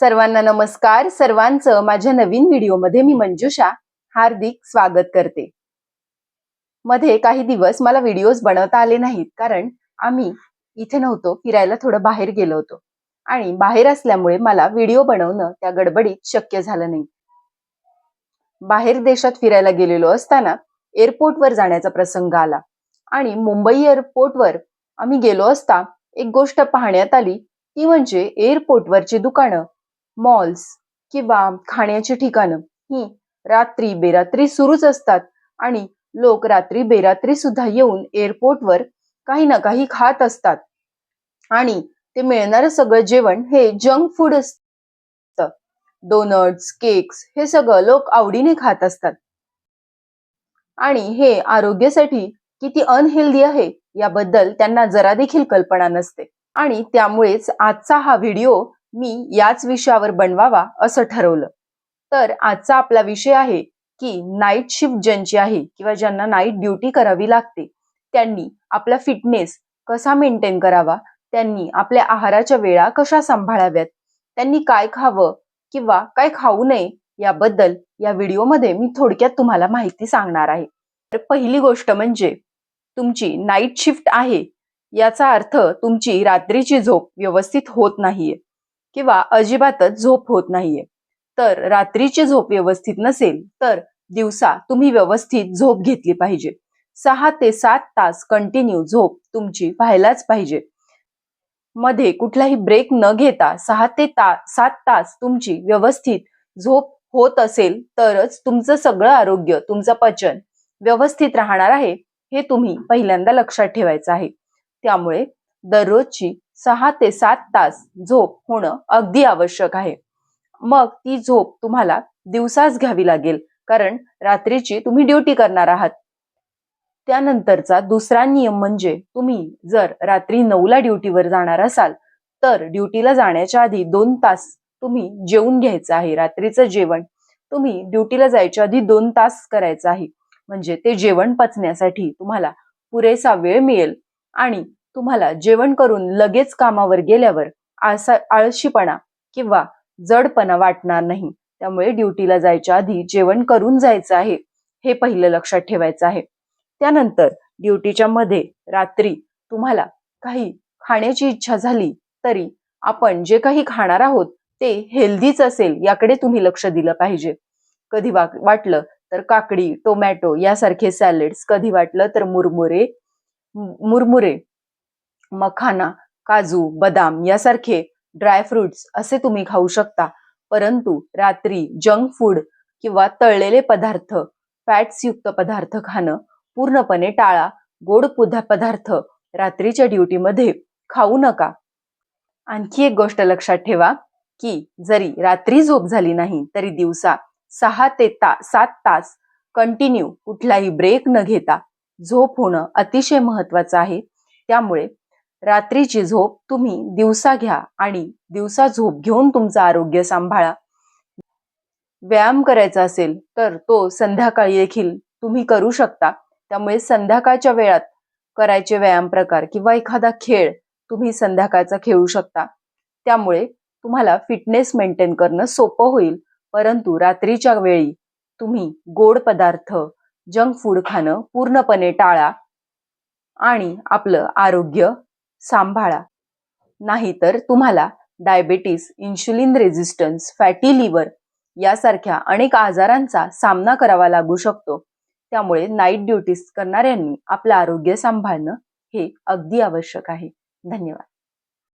सर्वांना नमस्कार. सर्वांचं माझ्या नवीन व्हिडिओमध्ये मी मंजुषा हार्दिक स्वागत करते. मध्ये काही दिवस मला व्हिडिओज बनवता आले नाहीत कारण आम्ही इथे नव्हतो फिरायला थोडं बाहेर गेलो होतो. आणि बाहेर असल्यामुळे मला व्हिडिओ बनवणं त्या गडबडीत शक्य झालं नाही. बाहेर देशात फिरायला गेलेलो असताना एअरपोर्टवर जाण्याचा प्रसंग आला. आणि मुंबई एअरपोर्टवर आम्ही गेलो असता एक गोष्ट पाहण्यात आली ती म्हणजे एअरपोर्टवरची दुकानं. मॉल्स किंवा खाण्याची ठिकाणं ही रात्री बेरात्री सुरूच असतात आणि लोक रात्री बेरात्री सुद्धा येऊन एअरपोर्टवर काही ना काही खात असतात. आणि ते मिळणारं सगळं जेवण हे जंक फूड असत. डोनट्स केक्स हे सगळं लोक आवडीने खात असतात. आणि हे आरोग्यासाठी किती अनहेल्दी आहे याबद्दल त्यांना जरा देखील कल्पना नसते. आणि त्यामुळेच आजचा हा व्हिडिओ मी याच विषयावर बनवावा असं ठरवलं. तर आजचा आपला विषय आहे की नाईट शिफ्ट ज्यांची आहे किंवा ज्यांना नाईट ड्युटी करावी लागते त्यांनी आपला फिटनेस कसा मेंटेन करावा त्यांनी आपल्या आहाराच्या वेळा कशा सांभाळाव्यात त्यांनी काय खावं किंवा काय खाऊ नये याबद्दल या व्हिडिओमध्ये मी थोडक्यात तुम्हाला माहिती सांगणार आहे. तर पहिली गोष्ट म्हणजे तुमची नाईट शिफ्ट आहे याचा अर्थ तुमची रात्रीची झोप व्यवस्थित होत नाहीये. किंवा अजिबातच झोप होत नाहीये. तर रात्रीची झोप व्यवस्थित नसेल तर दिवसा तुम्ही व्यवस्थित झोप घेतली पाहिजे. सहा ते सात तास कंटिन्यू झोप तुमची व्हायलाच पाहिजे. मध्ये कुठलाही ब्रेक न घेता सहा ते ता सात तास तुमची व्यवस्थित झोप होत असेल तरच तुमचं सगळं आरोग्य तुमचं पचन व्यवस्थित राहणार आहे हे तुम्ही पहिल्यांदा लक्षात ठेवायचं आहे. त्यामुळे दररोजची सहा ते सात तास झोप होणं अगदी आवश्यक आहे. मग ती झोप तुम्हाला दिवसाच घ्यावी लागेल कारण रात्रीची तुम्ही ड्युटी करणार आहात. त्यानंतरचा दुसरा नियम म्हणजे तुम्ही जर रात्री नऊला ड्युटीवर जाणार असाल तर ड्युटीला जाण्याच्या आधी दोन तास तुम्ही जेवून घ्यायचं आहे रात्रीचं जेवण. तुम्ही ड्युटीला जायच्या आधी दोन तास करायचं आहे म्हणजे ते जेवण पचण्यासाठी तुम्हाला पुरेसा वेळ मिळेल आणि तुम्हाला जेवण करून लगेच कामावर गेल्यावर आळसा आळशीपणा किंवा जडपणा वाटणार नाही. त्यामुळे ड्युटीला जायच्या आधी जेवण करून जायचं आहे हे पहिलं लक्षात ठेवायचं आहे. त्यानंतर ड्युटीच्या मध्ये रात्री तुम्हाला काही खाण्याची इच्छा झाली तरी आपण जे काही खाणार आहोत ते हेल्दीच असेल याकडे तुम्ही लक्ष दिलं पाहिजे. कधी वाटलं तर काकडी टोमॅटो यासारखे सॅलेड्स कधी वाटलं तर मुरमुरे मुरमुरे मखाना काजू बदाम यासारखे ड्रायफ्रुट्स असे तुम्ही खाऊ शकता. परंतु रात्री जंक फूड किंवा तळलेले पदार्थ फॅट्सयुक्त पदार्थ खाणं पूर्णपणे टाळा. गोड पुधा पदार्थ रात्रीच्या ड्युटीमध्ये खाऊ नका. आणखी एक गोष्ट लक्षात ठेवा की जरी रात्री झोप झाली नाही तरी दिवसा सहा ते ता सात तास कंटिन्यू कुठलाही ब्रेक न घेता झोप होणं अतिशय महत्वाचं आहे. त्यामुळे रात्रीची झोप तुम्ही दिवसा घ्या आणि दिवसा झोप घेऊन तुमचं आरोग्य सांभाळा. व्यायाम करायचा असेल तर तो संध्याकाळी देखील तुम्ही करू शकता. त्यामुळे संध्याकाळच्या वेळात करायचे व्यायाम प्रकार किंवा एखादा खेळ तुम्ही संध्याकाळचा खेळू शकता. त्यामुळे तुम्हाला फिटनेस मेंटेन करणं सोपं होईल. परंतु रात्रीच्या वेळी तुम्ही गोड पदार्थ जंक फूड खाणं पूर्णपणे टाळा आणि आपलं आरोग्य सांभाळा. नाहीतर तुम्हाला diabetes insulin resistance fatty liver यासारख्या अनेक आजारांचा सामना करावा लागू शकतो. त्यामुळे नाईट ड्युटीज करणाऱ्यांनी आपलं आरोग्य सांभाळणं हे अगदी आवश्यक आहे. धन्यवाद.